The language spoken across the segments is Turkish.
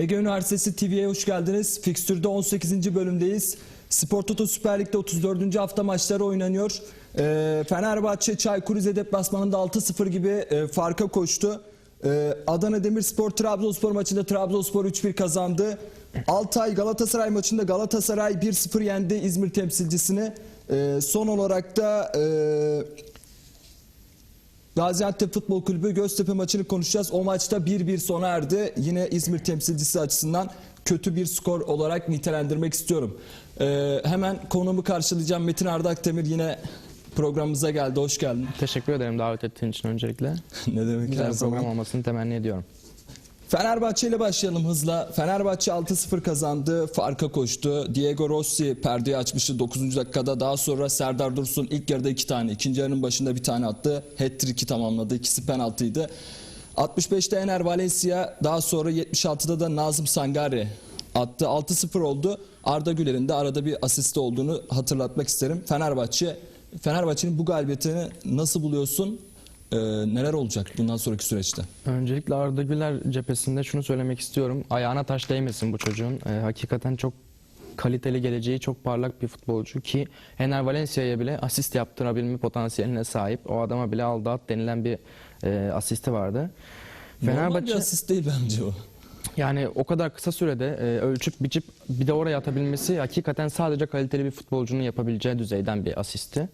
Ege Üniversitesi TV'ye hoş geldiniz. Fikstürde 18. bölümdeyiz. Spor Toto Süper Lig'de 34. hafta maçları oynanıyor. Ee, Fenerbahçe Çaykur Rize deplasmanında 6-0 gibi e, farka koştu. Ee, Adana Demirspor Trabzonspor maçında Trabzonspor 3-1 kazandı. Altay Galatasaray maçında Galatasaray 1-0 yendi İzmir temsilcisini. Ee, son olarak da e, Gaziantep Futbol Kulübü Göztepe maçını konuşacağız. O maçta 1-1 sona erdi. Yine İzmir temsilcisi açısından kötü bir skor olarak nitelendirmek istiyorum. Ee, hemen konumu karşılayacağım. Metin Arda Akdemir yine programımıza geldi. Hoş geldin. Teşekkür ederim davet ettiğin için öncelikle. ne demek her Güzel zaman. program olmasını temenni ediyorum. Fenerbahçe ile başlayalım hızla. Fenerbahçe 6-0 kazandı. Farka koştu. Diego Rossi perdeyi açmıştı 9. dakikada. Daha sonra Serdar Dursun ilk yarıda 2 tane. ikinci yarının başında bir tane attı. Hat-trick'i tamamladı. İkisi penaltıydı. 65'te Ener Valencia. Daha sonra 76'da da Nazım Sangare attı. 6-0 oldu. Arda Güler'in de arada bir asisti olduğunu hatırlatmak isterim. Fenerbahçe Fenerbahçe'nin bu galibiyetini nasıl buluyorsun? Ee, neler olacak bundan sonraki süreçte? Öncelikle Arda Güler cephesinde şunu söylemek istiyorum. Ayağına taş değmesin bu çocuğun. Ee, hakikaten çok kaliteli geleceği çok parlak bir futbolcu ki Ener Valencia'ya bile asist yaptırabilme potansiyeline sahip. O adama bile aldı at denilen bir e, asisti vardı. Normal bir asist değil bence o. yani o kadar kısa sürede e, ölçüp biçip bir de oraya atabilmesi hakikaten sadece kaliteli bir futbolcunun yapabileceği düzeyden bir asisti.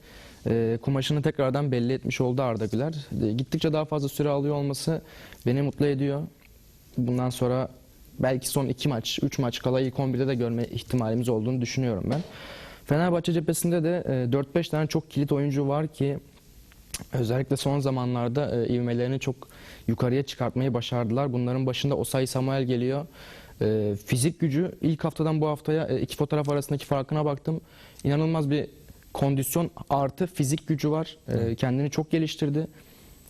E, kumaşını tekrardan belli etmiş oldu Arda Güler. E, gittikçe daha fazla süre alıyor olması beni mutlu ediyor. Bundan sonra belki son iki maç, üç maç kala ilk 11'de de görme ihtimalimiz olduğunu düşünüyorum ben. Fenerbahçe cephesinde de e, 4-5 tane çok kilit oyuncu var ki Özellikle son zamanlarda e, ivmelerini çok yukarıya çıkartmayı başardılar. Bunların başında Osay Samuel geliyor. E, fizik gücü ilk haftadan bu haftaya e, iki fotoğraf arasındaki farkına baktım. İnanılmaz bir kondisyon artı fizik gücü var. E, kendini çok geliştirdi.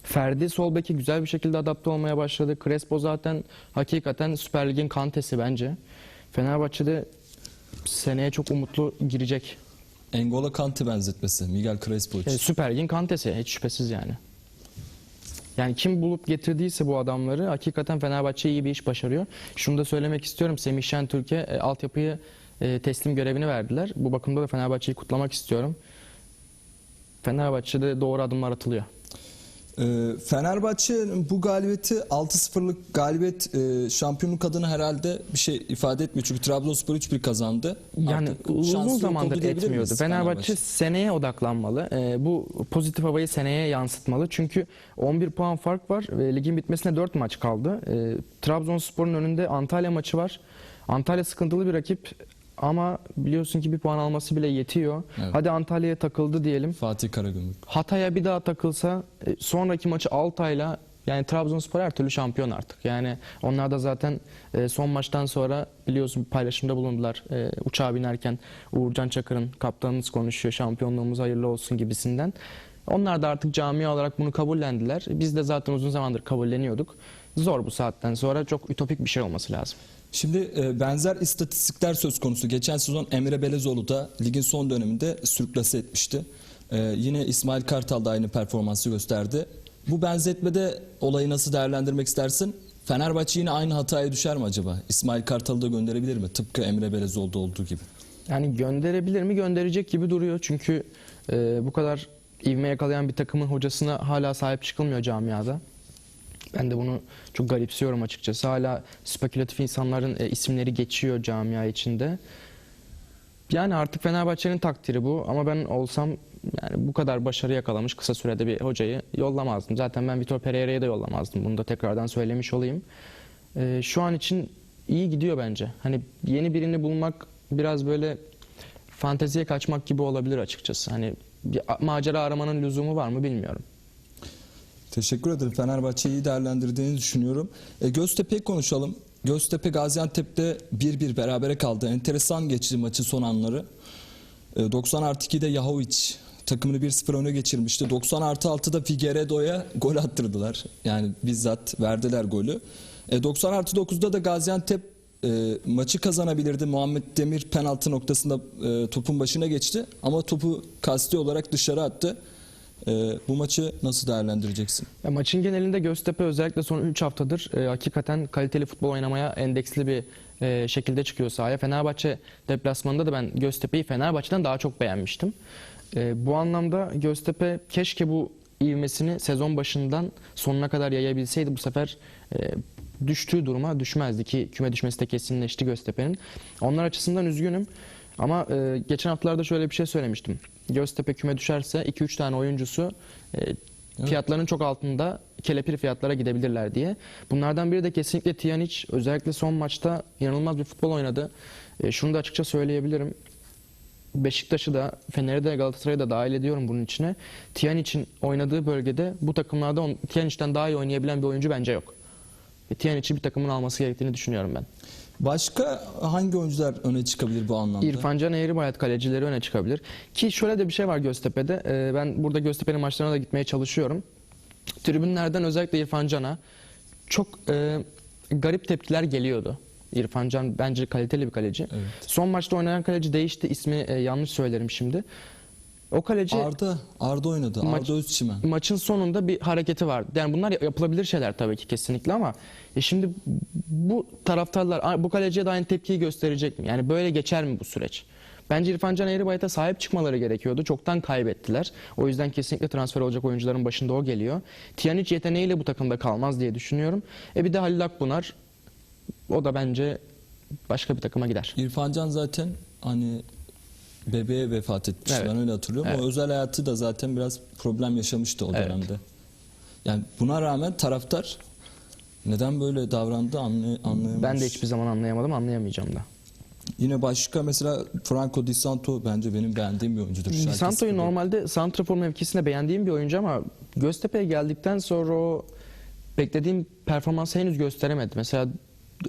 Ferdi sol beki güzel bir şekilde adapte olmaya başladı. Crespo zaten hakikaten Süper Lig'in kantesi bence. Fenerbahçe'de seneye çok umutlu girecek. Engola Kante benzetmesi. Miguel Crespo için. E, Süper Lig'in kantesi hiç şüphesiz yani. Yani kim bulup getirdiyse bu adamları hakikaten Fenerbahçe iyi bir iş başarıyor. Şunu da söylemek istiyorum. Semih Şentürk'e e, altyapıyı teslim görevini verdiler. Bu bakımda da Fenerbahçe'yi kutlamak istiyorum. Fenerbahçe'de doğru adımlar atılıyor. Ee, Fenerbahçe'nin bu galibiyeti 6-0'lık galibiyet e, şampiyonluk adına herhalde bir şey ifade etmiyor. Çünkü Trabzonspor 3-1 kazandı. Yani Artık uzun zamandır etmiyordu. miyiz Fenerbahçe seneye odaklanmalı. Ee, bu pozitif havayı seneye yansıtmalı. Çünkü 11 puan fark var ve ligin bitmesine 4 maç kaldı. Ee, Trabzonspor'un önünde Antalya maçı var. Antalya sıkıntılı bir rakip ama biliyorsun ki bir puan alması bile yetiyor. Evet. Hadi Antalya'ya takıldı diyelim. Fatih Karagümrük. Hatay'a bir daha takılsa e, sonraki maçı Altay'la yani Trabzonspor her türlü şampiyon artık. Yani onlar da zaten e, son maçtan sonra biliyorsun paylaşımda bulundular. E, uçağa binerken Uğurcan Çakır'ın kaptanınız konuşuyor şampiyonluğumuz hayırlı olsun gibisinden. Onlar da artık cami olarak bunu kabullendiler. Biz de zaten uzun zamandır kabulleniyorduk. Zor bu saatten sonra çok ütopik bir şey olması lazım. Şimdi e, benzer istatistikler söz konusu. Geçen sezon Emre Belezoğlu da ligin son döneminde sürklase etmişti. E, yine İsmail Kartal da aynı performansı gösterdi. Bu benzetmede olayı nasıl değerlendirmek istersin? Fenerbahçe yine aynı hataya düşer mi acaba? İsmail Kartal'ı da gönderebilir mi? Tıpkı Emre Belezoğlu'da olduğu gibi. Yani gönderebilir mi? Gönderecek gibi duruyor. Çünkü e, bu kadar ivme yakalayan bir takımın hocasına hala sahip çıkılmıyor camiada. Ben de bunu çok garipsiyorum açıkçası. Hala spekülatif insanların e, isimleri geçiyor camia içinde. Yani artık Fenerbahçe'nin takdiri bu ama ben olsam yani bu kadar başarı yakalamış kısa sürede bir hocayı yollamazdım. Zaten ben Vitor Pereira'yı da yollamazdım. Bunu da tekrardan söylemiş olayım. Ee, şu an için iyi gidiyor bence. Hani yeni birini bulmak biraz böyle fanteziye kaçmak gibi olabilir açıkçası. Hani bir macera aramanın lüzumu var mı bilmiyorum. Teşekkür ederim. Fenerbahçe'yi iyi değerlendirdiğini düşünüyorum. E, Göztepe'yi konuşalım. Göztepe Gaziantep'te 1-1 berabere kaldı. Enteresan geçti maçın son anları. E, 90 artı 2'de Yahovic takımını 1-0 öne geçirmişti. 90 artı 6'da Figueredo'ya gol attırdılar. Yani bizzat verdiler golü. E, 90 artı 9'da da Gaziantep e, maçı kazanabilirdi. Muhammed Demir penaltı noktasında e, topun başına geçti. Ama topu kasti olarak dışarı attı. Ee, bu maçı nasıl değerlendireceksin? Ya maçın genelinde Göztepe özellikle son 3 haftadır e, hakikaten kaliteli futbol oynamaya endeksli bir e, şekilde çıkıyor sahaya. Fenerbahçe deplasmanında da ben Göztepe'yi Fenerbahçe'den daha çok beğenmiştim. E, bu anlamda Göztepe keşke bu ivmesini sezon başından sonuna kadar yayabilseydi bu sefer e, düştüğü duruma düşmezdi ki küme düşmesi de kesinleşti Göztepe'nin. Onlar açısından üzgünüm. Ama e, geçen haftalarda şöyle bir şey söylemiştim. Göztepe küme düşerse 2-3 tane oyuncusu e, fiyatların çok altında kelepir fiyatlara gidebilirler diye. Bunlardan biri de kesinlikle Tiyanic. Özellikle son maçta inanılmaz bir futbol oynadı. E, şunu da açıkça söyleyebilirim. Beşiktaş'ı da Fener'i de Galatasaray'ı da dahil ediyorum bunun içine. Tiyanic'in oynadığı bölgede bu takımlarda Tiyanic'ten daha iyi oynayabilen bir oyuncu bence yok. Ve Tiyanic'i bir takımın alması gerektiğini düşünüyorum ben. Başka hangi oyuncular öne çıkabilir bu anlamda? İrfan Can Eğribayat kalecileri öne çıkabilir. Ki şöyle de bir şey var Göztepe'de. Ee, ben burada Göztepe'nin maçlarına da gitmeye çalışıyorum. Tribünlerden özellikle İrfan Can'a çok e, garip tepkiler geliyordu. İrfan Can bence kaliteli bir kaleci. Evet. Son maçta oynayan kaleci değişti. İsmi e, yanlış söylerim şimdi. O kaleci Arda, Arda oynadı. Maç- Arda Özçimen. maçın sonunda bir hareketi var. Yani bunlar yapılabilir şeyler tabii ki kesinlikle ama e şimdi bu taraftarlar bu kaleciye de aynı tepkiyi gösterecek mi? Yani böyle geçer mi bu süreç? Bence İrfan Can Eğribayat'a sahip çıkmaları gerekiyordu. Çoktan kaybettiler. O yüzden kesinlikle transfer olacak oyuncuların başında o geliyor. Tiyanic yeteneğiyle bu takımda kalmaz diye düşünüyorum. E bir de Halil Akbunar o da bence başka bir takıma gider. İrfan Can zaten hani bebeğe vefat etmiş. Evet. Ben öyle hatırlıyorum. Evet. O özel hayatı da zaten biraz problem yaşamıştı o Evet. dönemde. Yani buna rağmen taraftar neden böyle davrandı anlay anlayamamış. Ben de hiçbir zaman anlayamadım, anlayamayacağım da. Yine başka mesela Franco Di Santo bence benim beğendiğim bir oyuncudur. Di Santo'yu 04. normalde santrafor mevkisinde beğendiğim bir oyuncu ama Göztepe'ye geldikten sonra o beklediğim performansı henüz gösteremedi. Mesela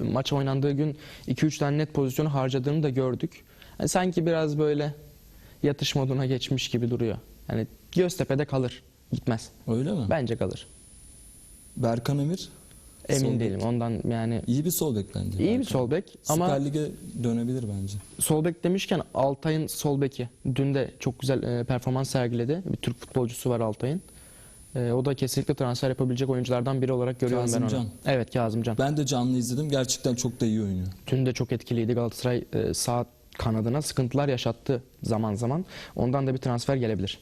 maç oynandığı gün 2-3 tane net pozisyonu harcadığını da gördük. Yani sanki biraz böyle yatış moduna geçmiş gibi duruyor. Yani Göztepe'de kalır, gitmez. Öyle mi? Bence kalır. Berkan Emir Emin Sol bek. değilim ondan yani. iyi bir sol bek bence. İyi bir sol bek ama Süper Lig'e dönebilir bence. Sol bek demişken Altay'ın sol beki dün de çok güzel e, performans sergiledi. Bir Türk futbolcusu var Altay'ın. E, o da kesinlikle transfer yapabilecek oyunculardan biri olarak görüyorum ben Kazımcan. onu. Evet Kazımcan. Ben de canlı izledim. Gerçekten çok da iyi oynuyor. Dün de çok etkiliydi Galatasaray e, sağ kanadına sıkıntılar yaşattı zaman zaman. Ondan da bir transfer gelebilir.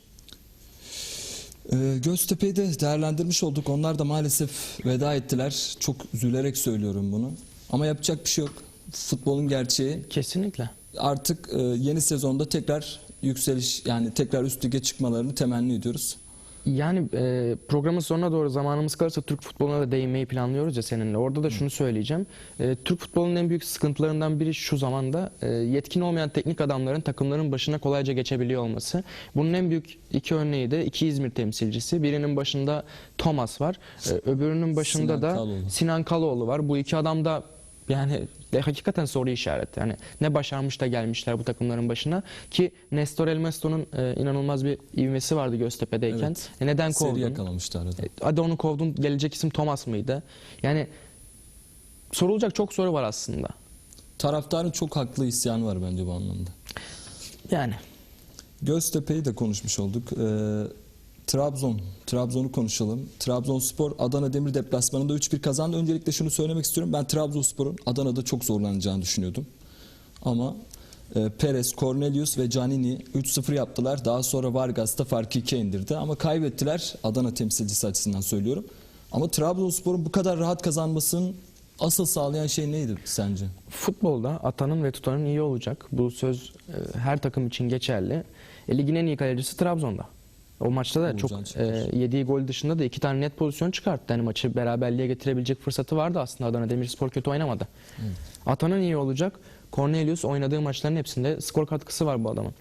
Ee, Göztepe'yi de değerlendirmiş olduk. Onlar da maalesef veda ettiler. Çok üzülerek söylüyorum bunu. Ama yapacak bir şey yok. Futbolun gerçeği. Kesinlikle. Artık e, yeni sezonda tekrar yükseliş yani tekrar üst lige çıkmalarını temenni ediyoruz. Yani e, programın sonuna doğru zamanımız kalırsa Türk futboluna da değinmeyi planlıyoruz ya seninle. Orada da şunu söyleyeceğim. E, Türk futbolunun en büyük sıkıntılarından biri şu zamanda e, yetkin olmayan teknik adamların takımların başına kolayca geçebiliyor olması. Bunun en büyük iki örneği de iki İzmir temsilcisi. Birinin başında Thomas var. E, öbürünün başında Sinan da Kaloğlu. Sinan Kaloğlu var. Bu iki adam da yani de hakikaten soru işareti. Yani ne başarmış da gelmişler bu takımların başına ki Nestor Elmasto'nun e, inanılmaz bir ivmesi vardı Göztepe'deyken. Evet. E, neden Seri kovdun? yakalamıştı arada. E, Hadi onu kovdun gelecek isim Thomas mıydı? Yani sorulacak çok soru var aslında. Taraftarın çok haklı isyanı var bence bu anlamda. Yani Göztepe'yi de konuşmuş olduk. Ee, Trabzon, Trabzon'u konuşalım. Trabzonspor Adana Demir deplasmanında 3-1 kazandı. Öncelikle şunu söylemek istiyorum. Ben Trabzonspor'un Adana'da çok zorlanacağını düşünüyordum. Ama e, Perez, Cornelius ve Canini 3-0 yaptılar. Daha sonra Vargas da farkı 2'ye indirdi. Ama kaybettiler Adana temsilcisi açısından söylüyorum. Ama Trabzonspor'un bu kadar rahat kazanmasının asıl sağlayan şey neydi sence? futbolda atanın ve tutanın iyi olacak. Bu söz e, her takım için geçerli. E, ligin en iyi kalecisi Trabzon'da. O maçta da Uğurcan çok e, yediği gol dışında da iki tane net pozisyon çıkarttı. Yani maçı beraberliğe getirebilecek fırsatı vardı aslında Adana Demirspor kötü oynamadı. Atanın iyi olacak. Cornelius oynadığı maçların hepsinde skor katkısı var bu adamın.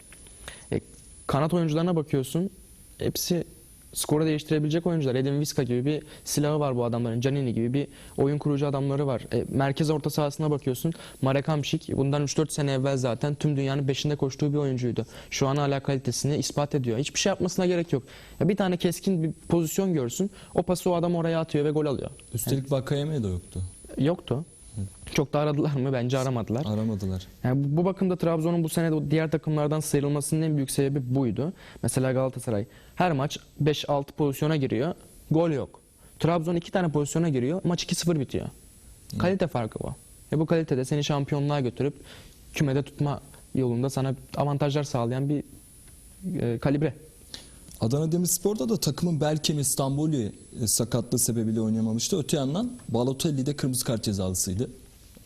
E, kanat oyuncularına bakıyorsun. Hepsi skoru değiştirebilecek oyuncular. Edin Viska gibi bir silahı var bu adamların. Canini gibi bir oyun kurucu adamları var. E, merkez orta sahasına bakıyorsun. Marek Hamšík bundan 3-4 sene evvel zaten tüm dünyanın peşinde koştuğu bir oyuncuydu. Şu an hala kalitesini ispat ediyor. Hiçbir şey yapmasına gerek yok. Ya bir tane keskin bir pozisyon görsün. O pası o adam oraya atıyor ve gol alıyor. Üstelik Vakayeme de yoktu. Yoktu. Çok da aradılar mı? Bence aramadılar. Aramadılar. Yani bu, bakımda Trabzon'un bu sene de diğer takımlardan sıyrılmasının en büyük sebebi buydu. Mesela Galatasaray her maç 5-6 pozisyona giriyor. Gol yok. Trabzon 2 tane pozisyona giriyor. Maç 2-0 bitiyor. Kalite farkı bu. Ve bu kalite de seni şampiyonluğa götürüp kümede tutma yolunda sana avantajlar sağlayan bir e, kalibre. Adana Demirspor'da da takımın bel kemiği e, sakatlığı sebebiyle oynayamamıştı. Öte yandan Balotelli de kırmızı kart cezalısıydı.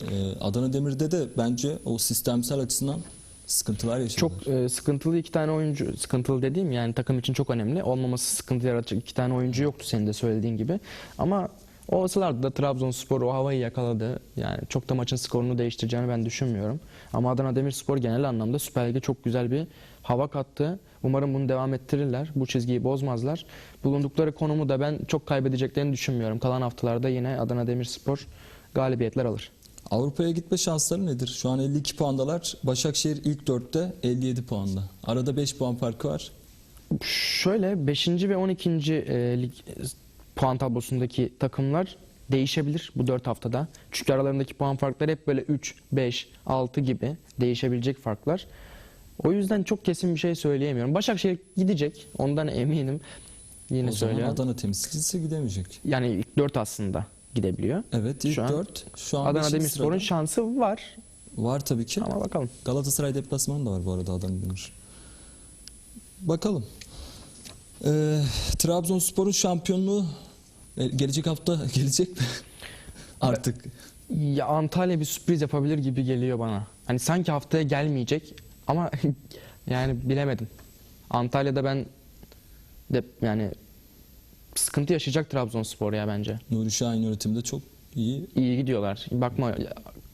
E, Adana Demir'de de bence o sistemsel açısından sıkıntılar yaşadılar. Çok e, sıkıntılı iki tane oyuncu, sıkıntılı dediğim yani takım için çok önemli. Olmaması sıkıntı yaratacak iki tane oyuncu yoktu senin de söylediğin gibi. Ama olsalardı da Trabzonspor o havayı yakaladı. Yani çok da maçın skorunu değiştireceğini ben düşünmüyorum. Ama Adana Demirspor genel anlamda Süper Lig'e çok güzel bir hava kattı. Umarım bunu devam ettirirler. Bu çizgiyi bozmazlar. Bulundukları konumu da ben çok kaybedeceklerini düşünmüyorum. Kalan haftalarda yine Adana Demirspor galibiyetler alır. Avrupa'ya gitme şansları nedir? Şu an 52 puandalar. Başakşehir ilk dörtte 57 puanda. Arada 5 puan farkı var. Şöyle 5. ve 12. e, lig e, puan tablosundaki takımlar değişebilir bu 4 haftada. Çünkü aralarındaki puan farkları hep böyle 3, 5, 6 gibi değişebilecek farklar. O yüzden çok kesin bir şey söyleyemiyorum. Başakşehir gidecek. Ondan eminim. Yine o zaman söylüyorum. Adana temsilcisi gidemeyecek. Yani ilk 4 aslında gidebiliyor. Evet ilk Şu an 4. Şu an Adana Demirspor'un şansı var Var tabii ki. ama bakalım. Galatasaray deplasmanı da var bu arada Adana Demir. Bakalım. Ee, Trabzonspor'un şampiyonluğu e, gelecek hafta gelecek mi? Artık. Ya Antalya bir sürpriz yapabilir gibi geliyor bana. Hani sanki haftaya gelmeyecek ama yani bilemedim. Antalya'da ben de yani sıkıntı yaşayacak Trabzonspor ya bence. Nuri Şahin yönetiminde çok iyi. İyi gidiyorlar. Bakma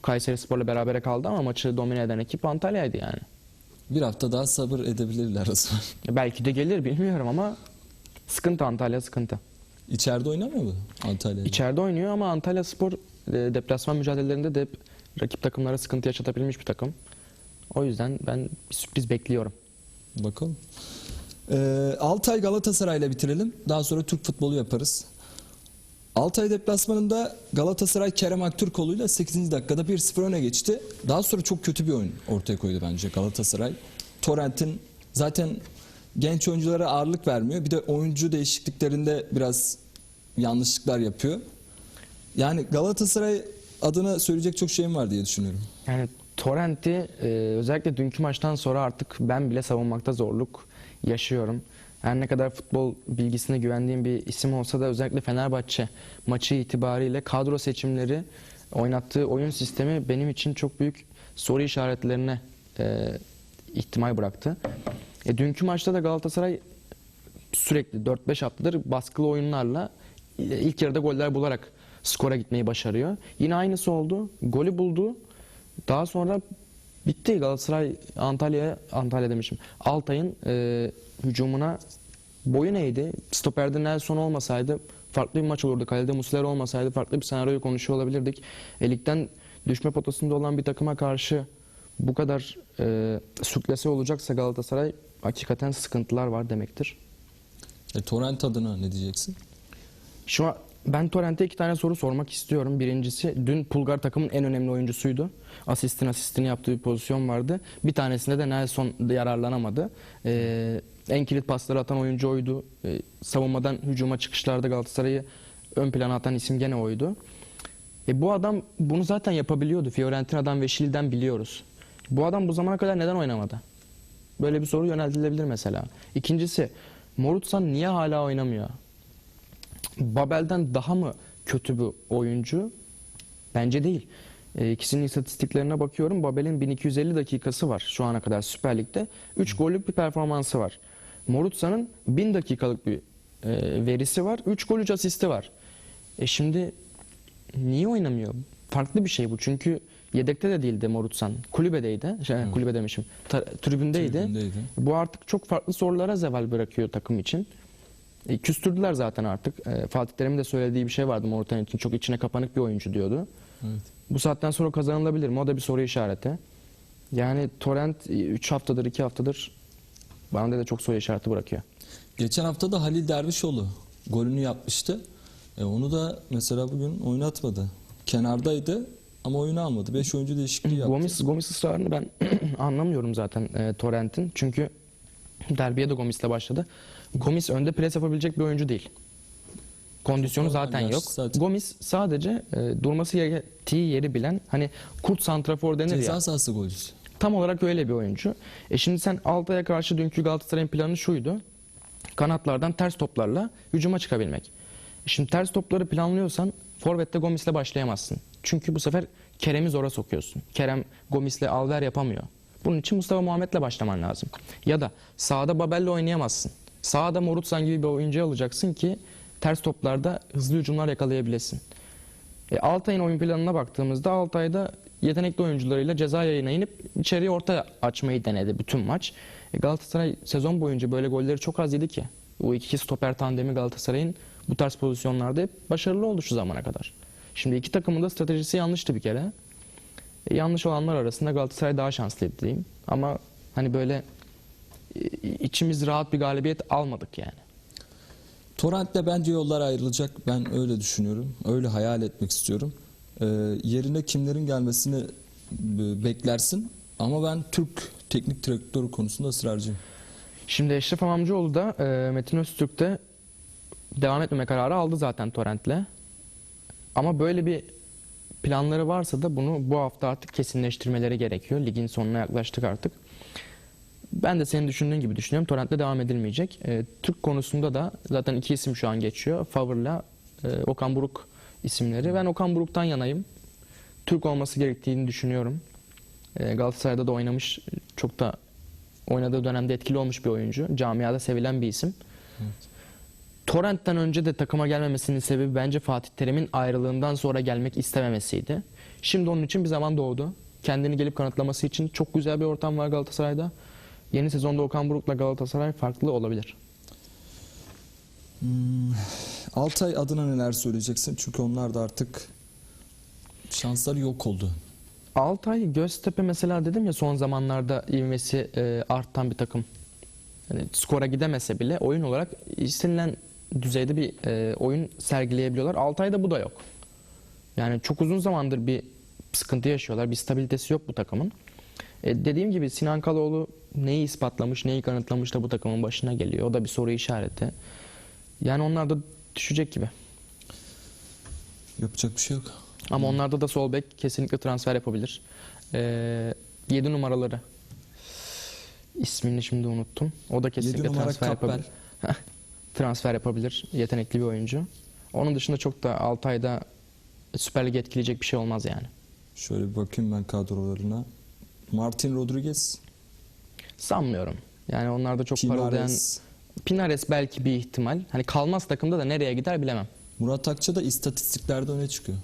Kayseri Spor'la berabere kaldı ama maçı domine eden ekip Antalya'ydı yani. Bir hafta daha sabır edebilirler o zaman. Belki de gelir bilmiyorum ama sıkıntı Antalya sıkıntı. İçeride oynamıyor mu Antalya'da? İçeride oynuyor ama Antalya Spor e, deplasman mücadelelerinde de rakip takımlara sıkıntı yaşatabilmiş bir takım. O yüzden ben bir sürpriz bekliyorum. Bakalım. Ee, Altay Galatasaray'la bitirelim. Daha sonra Türk futbolu yaparız. Altay deplasmanında Galatasaray Kerem Aktürkoğlu'yla 8. dakikada 1-0 öne geçti. Daha sonra çok kötü bir oyun ortaya koydu bence Galatasaray. Torrent'in zaten genç oyunculara ağırlık vermiyor. Bir de oyuncu değişikliklerinde biraz yanlışlıklar yapıyor. Yani Galatasaray adına söyleyecek çok şeyim var diye düşünüyorum. Yani Torrent'i e, özellikle dünkü maçtan sonra artık ben bile savunmakta zorluk yaşıyorum. Her ne kadar futbol bilgisine güvendiğim bir isim olsa da özellikle Fenerbahçe maçı itibariyle kadro seçimleri, oynattığı oyun sistemi benim için çok büyük soru işaretlerine e, ihtimal bıraktı. E, dünkü maçta da Galatasaray sürekli 4-5 haftadır baskılı oyunlarla ilk yarıda goller bularak skora gitmeyi başarıyor. Yine aynısı oldu. Golü buldu. Daha sonra bitti Galatasaray Antalya'ya Antalya demişim. Altay'ın e, hücumuna boyun eğdi. Stoperde Nelson olmasaydı farklı bir maç olurdu. Kalede Muslera olmasaydı farklı bir senaryoyu konuşuyor olabilirdik. E, ligden düşme potasında olan bir takıma karşı bu kadar e, süklese olacaksa Galatasaray hakikaten sıkıntılar var demektir. E, Torrent adına ne diyeceksin? Şu an ben Torrent'e iki tane soru sormak istiyorum. Birincisi dün Pulgar takımın en önemli oyuncusuydu. Asistin asistini yaptığı bir pozisyon vardı. Bir tanesinde de Nelson yararlanamadı. Ee, en kilit pasları atan oyuncu oydu. Ee, savunmadan hücuma çıkışlarda Galatasaray'ı ön plana atan isim gene oydu. E, bu adam bunu zaten yapabiliyordu. Fiorentina'dan ve Şili'den biliyoruz. Bu adam bu zamana kadar neden oynamadı? Böyle bir soru yöneltilebilir mesela. İkincisi Morutsan niye hala oynamıyor? Babel'den daha mı kötü bir oyuncu? Bence değil. E, ikisinin istatistiklerine bakıyorum. Babel'in 1250 dakikası var şu ana kadar Süper Lig'de. 3 gollük bir performansı var. Morutsa'nın 1000 dakikalık bir e, verisi var. 3 gol 3 asisti var. E şimdi niye oynamıyor? Farklı bir şey bu. Çünkü yedekte de değildi Morutsan. Kulübedeydi. Şey, kulübe demişim. Ta- tribündeydi. Tribündeydi. Bu artık çok farklı sorulara zeval bırakıyor takım için. E, küstürdüler zaten artık. E, Fatih Terim'in de söylediği bir şey vardı Morutan için. Çok içine kapanık bir oyuncu diyordu. Evet. Bu saatten sonra kazanılabilir mi? O da bir soru işareti. Yani Torrent 3 haftadır 2 haftadır bana da çok soru işareti bırakıyor. Geçen hafta da Halil Dervişoğlu golünü yapmıştı. E onu da mesela bugün oynatmadı. Kenardaydı. Ama oyunu almadı. 5 oyuncu değişikliği yaptı. Gomis, Gomis ısrarını ben anlamıyorum zaten e, Torrent'in. Çünkü derbiye de Gomis'le başladı. Gomis önde pres yapabilecek bir oyuncu değil. Kondisyonu Zaten yok. zaten. Gomis sadece e, durması gerektiği yeri bilen hani kurt santrafor denir Ceza ya. sahası golcüsü. Tam olarak öyle bir oyuncu. E şimdi sen Altay'a karşı dünkü Galatasaray'ın planı şuydu. Kanatlardan ters toplarla hücuma çıkabilmek. E şimdi ters topları planlıyorsan Forvet'te Gomis'le başlayamazsın. Çünkü bu sefer Kerem'i zora sokuyorsun. Kerem Gomis'le alver yapamıyor. Bunun için Mustafa Muhammed'le başlaman lazım. Ya da sağda Babel'le oynayamazsın. Sağda Morutsan gibi bir oyuncu alacaksın ki ters toplarda hızlı hücumlar yakalayabilesin. E, Altay'ın oyun planına baktığımızda Altay'da yetenekli oyuncularıyla ceza yayına inip içeriye orta açmayı denedi bütün maç. E, Galatasaray sezon boyunca böyle golleri çok az yedi ki. Bu iki stoper tandemi Galatasaray'ın bu tarz pozisyonlarda hep başarılı oldu şu zamana kadar. Şimdi iki takımın da stratejisi yanlıştı bir kere. E, yanlış olanlar arasında Galatasaray daha şanslıydı diyeyim. Ama hani böyle e, içimiz rahat bir galibiyet almadık yani. Torrent'le bence yollar ayrılacak. Ben öyle düşünüyorum. Öyle hayal etmek istiyorum. Ee, yerine kimlerin gelmesini e, beklersin. Ama ben Türk teknik direktörü konusunda ısrarcıyım. Şimdi Eşref Amamcıoğlu da e, Metin Öztürk'te devam etmeme kararı aldı zaten Torrent'le. Ama böyle bir planları varsa da bunu bu hafta artık kesinleştirmeleri gerekiyor. Ligin sonuna yaklaştık artık. Ben de senin düşündüğün gibi düşünüyorum. Torrent'le devam edilmeyecek. E, Türk konusunda da zaten iki isim şu an geçiyor. Favır'la e, Okan Buruk isimleri. Ben Okan Buruk'tan yanayım. Türk olması gerektiğini düşünüyorum. E, Galatasaray'da da oynamış, çok da oynadığı dönemde etkili olmuş bir oyuncu. Camiada sevilen bir isim. Torrent'ten önce de takıma gelmemesinin sebebi bence Fatih Terim'in ayrılığından sonra gelmek istememesiydi. Şimdi onun için bir zaman doğdu. Kendini gelip kanıtlaması için çok güzel bir ortam var Galatasaray'da. Yeni sezonda Okan Buruk'la Galatasaray farklı olabilir. Altay adına neler söyleyeceksin? Çünkü onlar da artık şansları yok oldu. Altay, Göztepe mesela dedim ya son zamanlarda ivmesi e, artan bir takım. Yani skora gidemese bile oyun olarak istenilen düzeyde bir e, oyun sergileyebiliyorlar. Altay'da bu da yok. Yani çok uzun zamandır bir sıkıntı yaşıyorlar. Bir stabilitesi yok bu takımın. E, dediğim gibi Sinan Kaloğlu neyi ispatlamış, neyi kanıtlamış da bu takımın başına geliyor. O da bir soru işareti. Yani onlar da düşecek gibi. Yapacak bir şey yok. Ama onlarda da sol bek kesinlikle transfer yapabilir. Ee, 7 numaraları. İsmini şimdi unuttum. O da kesinlikle 7 numara transfer Kappel. yapabilir. transfer yapabilir. Yetenekli bir oyuncu. Onun dışında çok da 6 ayda Süper Lig etkileyecek bir şey olmaz yani. Şöyle bir bakayım ben kadrolarına. Martin Rodriguez, Sanmıyorum. Yani onlarda çok parıldayan Pinares, Pinares belki bir ihtimal. Hani kalmaz takımda da nereye gider bilemem. Murat Akça da istatistiklerde öne çıkıyor.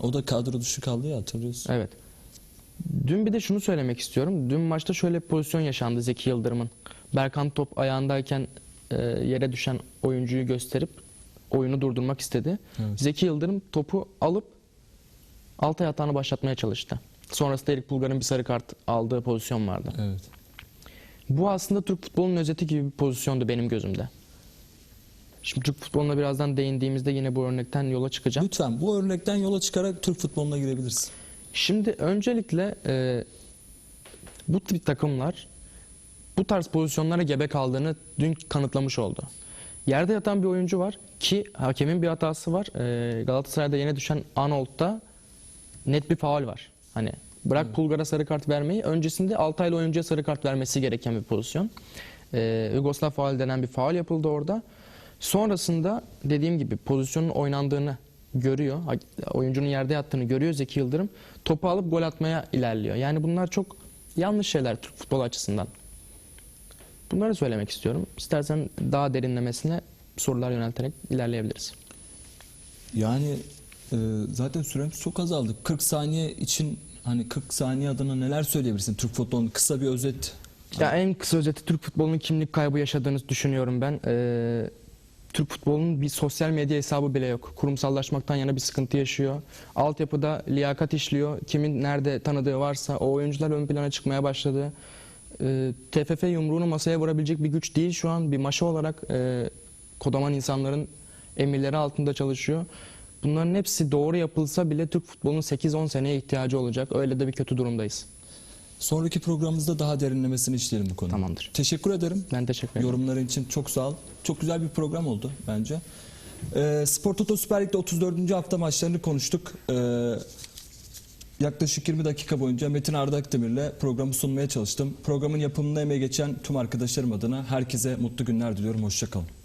O da kadro dışı kaldı ya hatırlıyorsun. Evet. Dün bir de şunu söylemek istiyorum. Dün maçta şöyle bir pozisyon yaşandı Zeki Yıldırım'ın. Berkan top ayağındayken e, yere düşen oyuncuyu gösterip oyunu durdurmak istedi. Evet. Zeki Yıldırım topu alıp Altay hatağını başlatmaya çalıştı. Sonrasında Erik Bulgar'ın bir sarı kart aldığı pozisyon vardı. Evet. Bu aslında Türk futbolunun özeti gibi bir pozisyondu benim gözümde. Şimdi Türk futboluna birazdan değindiğimizde yine bu örnekten yola çıkacağım. Lütfen bu örnekten yola çıkarak Türk futboluna girebilirsin. Şimdi öncelikle e, bu tip takımlar bu tarz pozisyonlara gebe kaldığını dün kanıtlamış oldu. Yerde yatan bir oyuncu var ki hakemin bir hatası var. E, Galatasaray'da yeni düşen Arnold'da net bir faul var. Hani bırak Pulgar'a sarı kart vermeyi öncesinde Altaylı oyuncuya sarı kart vermesi gereken bir pozisyon. E, Yugoslav faul denen bir faul yapıldı orada. Sonrasında dediğim gibi pozisyonun oynandığını görüyor. Oyuncunun yerde yattığını görüyor Zeki Yıldırım. Topu alıp gol atmaya ilerliyor. Yani bunlar çok yanlış şeyler Türk futbolu açısından. Bunları söylemek istiyorum. İstersen daha derinlemesine sorular yönelterek ilerleyebiliriz. Yani e, zaten süremiz çok azaldı. 40 saniye için hani 40 saniye adına neler söyleyebilirsin Türk futbolunun kısa bir özet. Ya en kısa özeti Türk futbolunun kimlik kaybı yaşadığını düşünüyorum ben. Ee, Türk futbolunun bir sosyal medya hesabı bile yok. Kurumsallaşmaktan yana bir sıkıntı yaşıyor. Altyapıda liyakat işliyor. Kimin nerede tanıdığı varsa o oyuncular ön plana çıkmaya başladı. Ee, TFF yumruğunu masaya vurabilecek bir güç değil şu an. Bir maşa olarak e, kodaman insanların emirleri altında çalışıyor. Bunların hepsi doğru yapılsa bile Türk futbolunun 8-10 seneye ihtiyacı olacak. Öyle de bir kötü durumdayız. Sonraki programımızda daha derinlemesine işleyelim bu konuyu. Tamamdır. Teşekkür ederim. Ben teşekkür ederim. Yorumların için çok sağ ol. Çok güzel bir program oldu bence. Ee, Spor Toto Süper Lig'de 34. hafta maçlarını konuştuk. Ee, yaklaşık 20 dakika boyunca Metin Arda Akdemir'le programı sunmaya çalıştım. Programın yapımında emeği geçen tüm arkadaşlarım adına herkese mutlu günler diliyorum. Hoşçakalın.